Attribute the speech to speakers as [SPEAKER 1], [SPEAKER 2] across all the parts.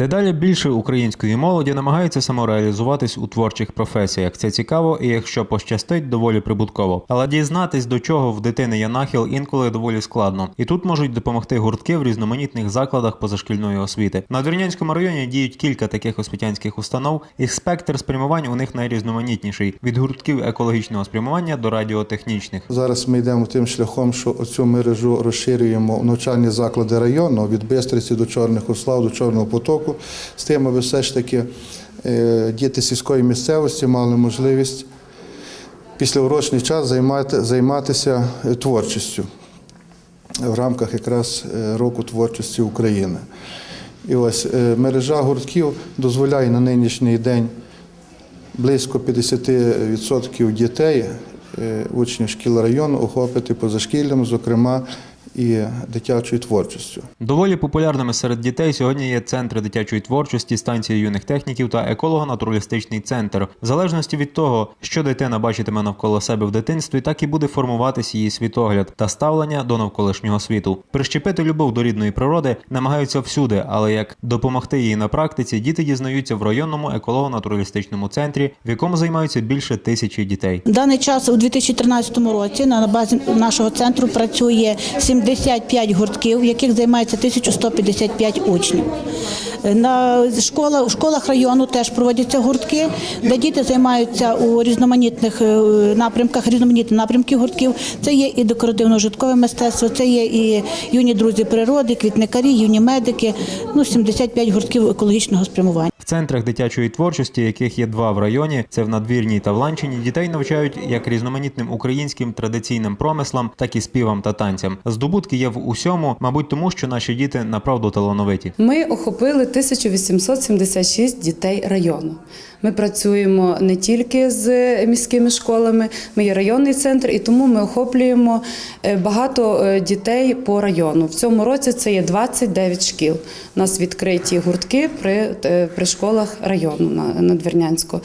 [SPEAKER 1] Дедалі більше української молоді намагається самореалізуватись у творчих професіях. Це цікаво, і якщо пощастить, доволі прибутково. Але дізнатись, до чого в дитини є нахил, інколи доволі складно. І тут можуть допомогти гуртки в різноманітних закладах позашкільної освіти. На Дворнянському районі діють кілька таких освітянських установ, і спектр спрямувань у них найрізноманітніший від гуртків екологічного спрямування до радіотехнічних.
[SPEAKER 2] Зараз ми йдемо тим шляхом, що оцю мережу розширюємо в навчальні заклади району від Бистриці до Чорних Услав, до Чорного потоку, з тим, аби все ж таки е, діти сільської місцевості мали можливість після урочний час займати, займатися е, творчістю в рамках якраз е, року творчості України. І ось мережа гуртків дозволяє на нинішній день близько 50% дітей, учнів шкіл району, охопити позашкіллям, зокрема і дитячою творчістю.
[SPEAKER 1] Доволі популярними серед дітей сьогодні є центри дитячої творчості, станції юних техніків та еколого-натуралістичний центр. В залежності від того, що дитина бачитиме навколо себе в дитинстві, так і буде формуватись її світогляд та ставлення до навколишнього світу. Прищепити любов до рідної природи намагаються всюди, але як допомогти їй на практиці, діти дізнаються в районному еколого-натуралістичному центрі, в якому займаються більше тисячі дітей.
[SPEAKER 3] Даний час у 2013 році на базі нашого центру працює 75 гуртків, в яких займається 1155 учнів. На школа, у школах району теж проводяться гуртки, де діти займаються у різноманітних е, напрямках, різноманітні напрямки гуртків. Це є і декоративно-житкове мистецтво, це є і юні друзі природи, квітникарі, юні медики. Ну 75 гуртків екологічного спрямування.
[SPEAKER 1] В центрах дитячої творчості, яких є два в районі, це в надвірній та в Ланчині, дітей навчають як різноманітним українським традиційним промислам, так і співам та танцям. Здобутки є в усьому, мабуть, тому що наші діти направду талановиті.
[SPEAKER 4] Ми охопили 1876 дітей району. Ми працюємо не тільки з міськими школами, ми є районний центр, і тому ми охоплюємо е, багато е, дітей по району. В цьому році це є 29 шкіл. У нас відкриті гуртки при, е, при школах району на, на Двірнянську.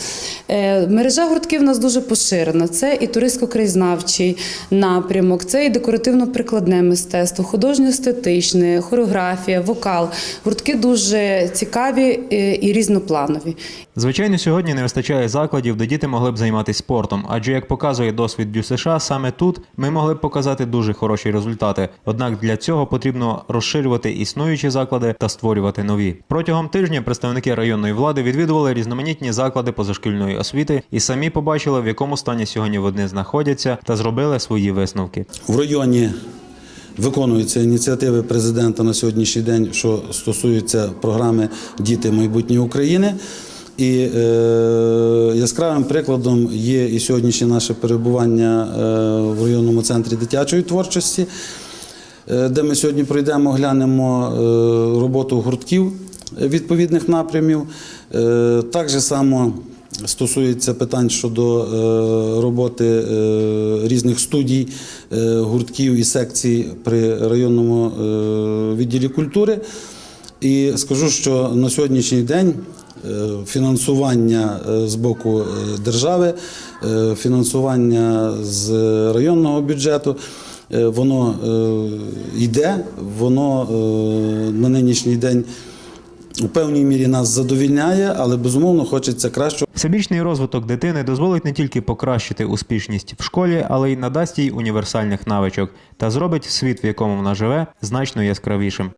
[SPEAKER 4] Е, Мережа гуртків у нас дуже поширена. Це і туристсько-краєзнавчий напрямок, це і декоративно-прикладне мистецтво, художньо-естетичне, хореографія, вокал. Гуртки дуже цікаві е, і різнопланові.
[SPEAKER 1] Звичайно, сьогодні не вистачає закладів, де діти могли б займатися спортом, адже як показує досвід Дю США, саме тут ми могли б показати дуже хороші результати. Однак для цього потрібно розширювати існуючі заклади та створювати нові. Протягом тижня представники районної влади відвідували різноманітні заклади позашкільної освіти і самі побачили, в якому стані сьогодні вони знаходяться, та зробили свої висновки.
[SPEAKER 5] В районі виконуються ініціативи президента на сьогоднішній день, що стосуються програми Діти майбутнє України. І е, яскравим прикладом є і сьогоднішнє наше перебування е, в районному центрі дитячої творчості, е, де ми сьогодні пройдемо, глянемо роботу гуртків відповідних напрямів. Так же само стосується питань щодо е, роботи е, різних студій, е, гуртків і секцій при районному відділі культури. І скажу, що на сьогоднішній день фінансування з боку держави, фінансування з районного бюджету. Воно йде, воно на нинішній день у певній мірі нас задовільняє, але безумовно хочеться кращого.
[SPEAKER 1] Всебічний розвиток дитини дозволить не тільки покращити успішність в школі, але й надасть їй універсальних навичок та зробить світ, в якому вона живе, значно яскравішим.